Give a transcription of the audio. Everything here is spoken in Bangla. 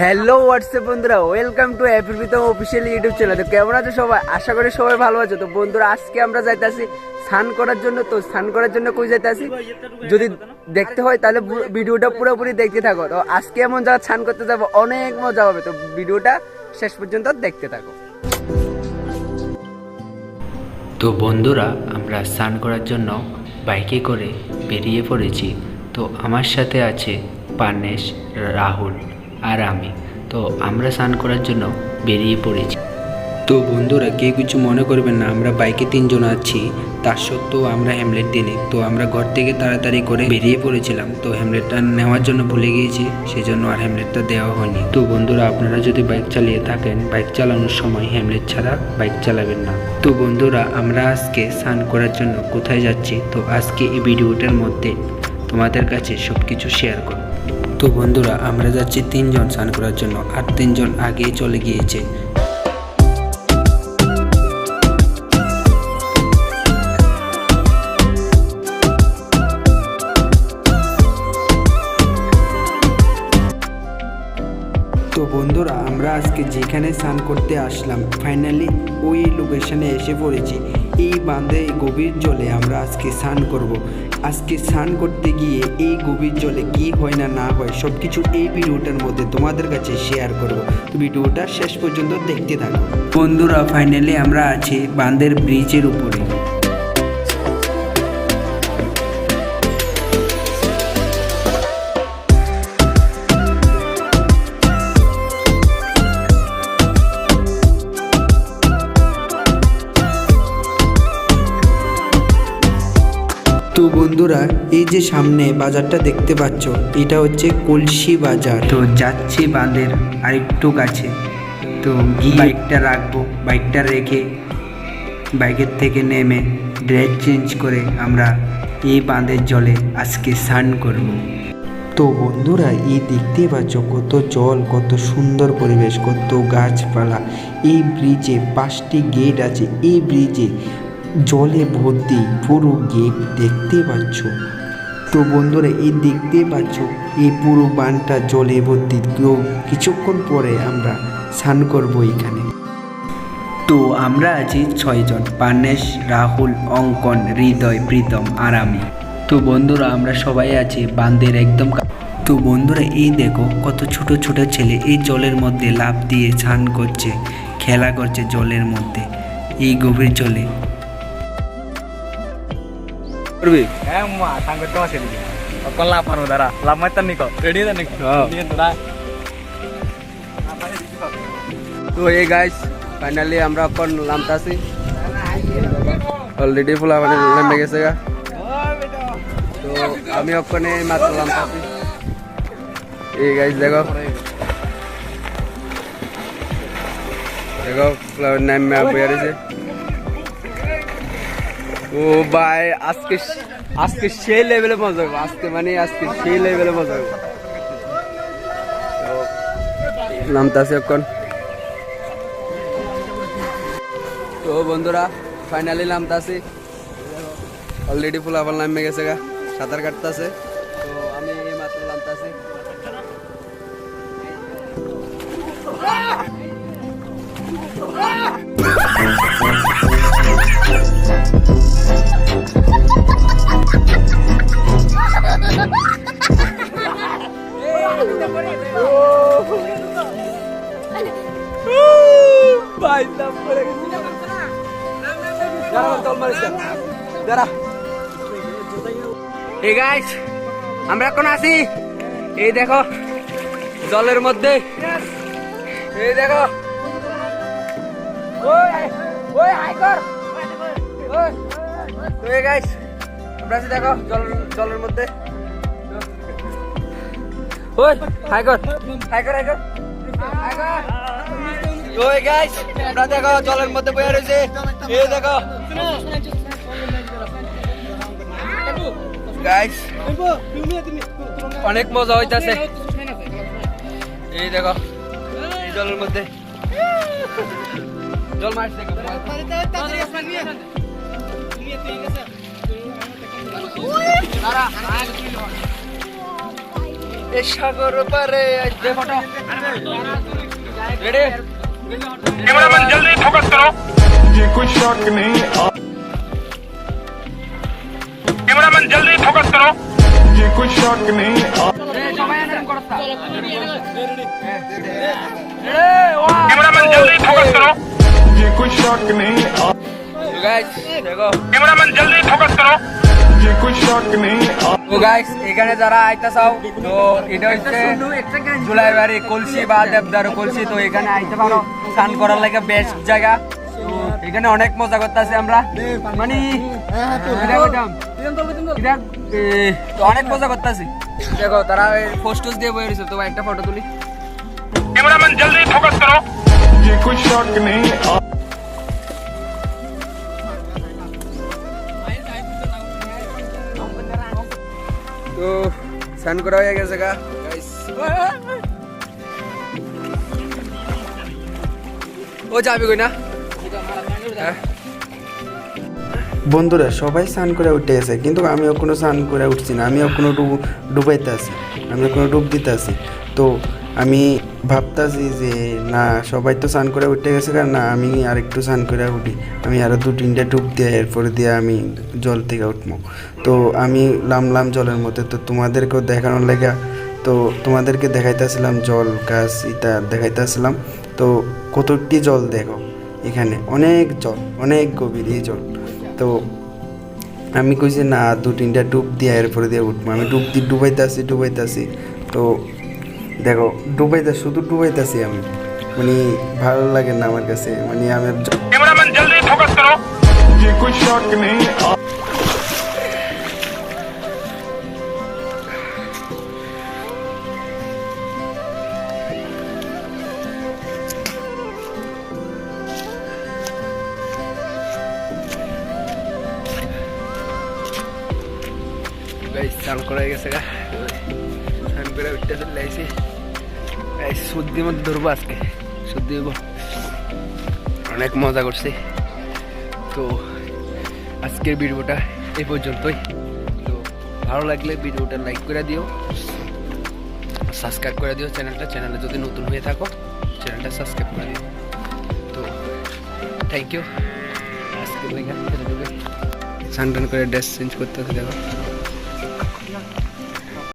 হ্যালো হোয়াটসঅ্যাপ বন্ধুরা? ওয়েলকাম টু অ্যাপ্রিতম অফিসিয়াল ইউটিউব চ্যানেল তো কেমন আছো সবাই? আশা করি সবাই ভালো আছো। তো বন্ধুরা, আজকে আমরা যাইতাছি স্নান করার জন্য। তো স্নান করার জন্য কই যাইতাছি? যদি দেখতে হয়, তাহলে ভিডিওটা পুরোপুরি দেখতে থাকো। তো আজকে এমন জায়গা স্নান করতে যাব, অনেক মজা হবে। তো ভিডিওটা শেষ পর্যন্ত দেখতে থাকো। তো বন্ধুরা, আমরা স্নান করার জন্য বাইকে করে বেরিয়ে পড়েছি। তো আমার সাথে আছে পানেশ রাহুল। আর আমি। তো আমরা স্নান করার জন্য বেরিয়ে পড়েছি। তো বন্ধুরা, কেউ কিছু মনে করবেন না, আমরা বাইকে তিনজন আছি। তার সত্ত্বেও আমরা হ্যামলেট দিনে তো আমরা ঘর থেকে তাড়াতাড়ি করে বেরিয়ে পড়েছিলাম। তো হ্যামলেটটা নেওয়ার জন্য ভুলে গিয়েছি সেই জন্য আর হ্যামলেটটা দেওয়া হয়নি। তো বন্ধুরা, আপনারা যদি বাইক চালিয়ে থাকেন, বাইক চালানোর সময় হ্যামলেট ছাড়া বাইক চালাবেন না। তো বন্ধুরা, আমরা আজকে স্নান করার জন্য কোথায় যাচ্ছি? তো আজকে এই ভিডিওটার মধ্যে তোমাদের কাছে সব কিছু শেয়ার করব। তো বন্ধুরা আমরা যাচ্ছি তিনজন স্নান করার জন্য আর তিনজন আগেই চলে গিয়েছে। আজকে যেখানে স্নান করতে আসলাম ফাইনালি ওই লোকেশনে এসে পড়েছি। এই বাঁধে গভীর জলে আমরা আজকে স্নান করব। আজকে স্নান করতে গিয়ে এই গভীর জলে কি হয় না না হয় সব কিছু এই ভিডিওটার মধ্যে তোমাদের কাছে শেয়ার করব। ভিডিওটা শেষ পর্যন্ত দেখতে থাকো। বন্ধুরা ফাইনালি আমরা আছি বাঁধের ব্রিজের উপরে। বন্ধুরা এই যে সামনে বাজারটা দেখতে পাচ্ছ এটা হচ্ছে কলসি বাজার। তো যাচ্ছি বাঁধের আরেকটু কাছে। তো গিয়ে বাইকটা রাখব বাইকটা রেখে বাইকের থেকে নেমে ড্রেস চেঞ্জ করে আমরা এই বাঁধের জলে আজকে স্নান করব। তো বন্ধুরা এই দেখতে পাচ্ছ কত জল কত সুন্দর পরিবেশ কত গাছপালা। এই ব্রিজে পাঁচটি গেট আছে এই ব্রিজে জলে ভর্তি পুরো গেট দেখতে পাচ্ছ। তো বন্ধুরা, এই দেখতে পাচ্ছ, এই পুরো বানটা জলে ভর্তি। তো কিছুক্ষণ পরে আমরা স্নান করব এখানে। তো আমরা আছি ছয়জন পার্নেশ, রাহুল, অঙ্কন, হৃদয়, প্রীতম আর আমি। তো বন্ধুরা, আমরা সবাই আছি বান্দের একদম তো বন্ধুরা, এই দেখো কত ছোট ছোট ছেলে এই জলের মধ্যে লাফ দিয়ে স্নান করছে, খেলা করছে জলের মধ্যে। এই গভীর জলে। করবি Eh, lapar udara. Lama tan nih kok. Ready tan nih. Oh. Ini udara. তো এই গাইস ফাইনালি আমরা এখন নামতাছি অলরেডি ফুলা মানে নেমে গেছে গা তো আমি ওখানে মাত্র নামতাছি এই গাইস দেখো দেখো ফুলা নেমে বইয়া রয়েছে ও ভাই, আজকে আজকে সেই লেভেলে মজা হবে আজকে মানে আজকে সেই লেভেলে মজা হবে নামতাছি এখন। তো বন্ধুরা ফাইনালি নামতাছি অলরেডি ফুলাফল নামে গেছে গা। সাঁতার কাটতেছে তো আমি এই মাত্র নামতাছি ভাই পড়ে গেছে। দাঁড়া। এই গাইস আমরা এখন আছি। এই দেখো জলের মধ্যে। এই দেখো। ওই ওই হাই কর। ওই। গাইস আমরা আছি দেখো জল জলের মধ্যে। ওই হাই কর। হাই কর হাই কর। হাই কর। ওই গাইস আমরা দেখো জলের মধ্যে বয়ে রয়েছে। এই দেখো। গাইস অনেক মজা হইতাছে। এই দেখো জলের মধ্যে। জল মারছে দেখো সাগর পারে রেডি कैमरामैन जल्दी फोकस करो। ये कोई शक नहीं कैमरामैन जल्दी फोकस करो। ये कोई शक नहीं कैमरामैन जल्दी फोकस करो। ये कोई शक नहीं कैमरामैन जल्दी फोकस करो। তো গাইস এখানে যারা আইতা চাও তো এটা হচ্ছে জুলাইবাড়ি কলসি বা দেবদার কলসি তো এখানে আইতে পারো স্নান করার লাগে বেস্ট জায়গা তো এখানে অনেক মজা করতেছি আমরা মানে এটা কইতাম, এটা, এ, তো অনেক মজা করতেছি দেখো তারা পোস্ট দিয়ে বয়ে রয়েছে তো একটা ফটো তুলি कैमरामैन जल्दी फोकस करो ये कोई शॉट नहीं স্নান করা হয়ে গেছে গা। ও যাবে কই না? হ্যাঁ। বন্ধুরা, সবাই স্নান করে উঠে গেছে, কিন্তু আমিও কোনো স্নান করে উঠছি না কোনো ডুব ডুবাইতে আছি আমি কোনো ডুব দিতে আছি। তো আমি ভাবতাছি যে, না, সবাই তো স্নান করে উঠে গেছে কারণ না, আমি আর একটু স্নান করে উঠি। আমি আরও দু তিনটে ডুব দিয়ে এরপরে দিয়ে আমি জল থেকে উঠবো। তো আমি লামলাম জলের মধ্যে। তো তোমাদেরকেও দেখানোর লেগা, তো তোমাদেরকে দেখাইতেছিলাম জল, গাছ, ইটা দেখাইতেছিলাম। তো কতটি জল দেখো, এখানে অনেক জল, অনেক গভীর এই জল। তো আমি কইছি, না, দু তিনটা ডুব দিয়ে এরপরে দিয়ে উঠবো। আমি ডুব দিয়ে ডুবাইতেছি ডুবাইতেছি। তো দেখো ডুবাইতে শুধু ডুবাইতেছি আমি মানে ভালো লাগে না আমার কাছে মানে আমি জ- कैमरामैन जल्दी फोकस करो ये कोई शॉट नहीं গাইস স্নান করা হয়ে গেছে গা স্নান করে উঠতে চলে এই সর্দির মধ্যে ধরবো আজকে। সর্দি অনেক মজা করছি। তো আজকের ভিডিওটা এই পর্যন্তই। তো ভালো লাগলে ভিডিওটা লাইক করে দিও। সাবস্ক্রাইব করে দিও চ্যানেলটা। চ্যানেলে যদি নতুন হয়ে থাকো, চ্যানেলটা সাবস্ক্রাইব করে দিও। তো থ্যাংক ইউ আজকে স্নান টান করে ড্রেস চেঞ্জ করতে দেখো।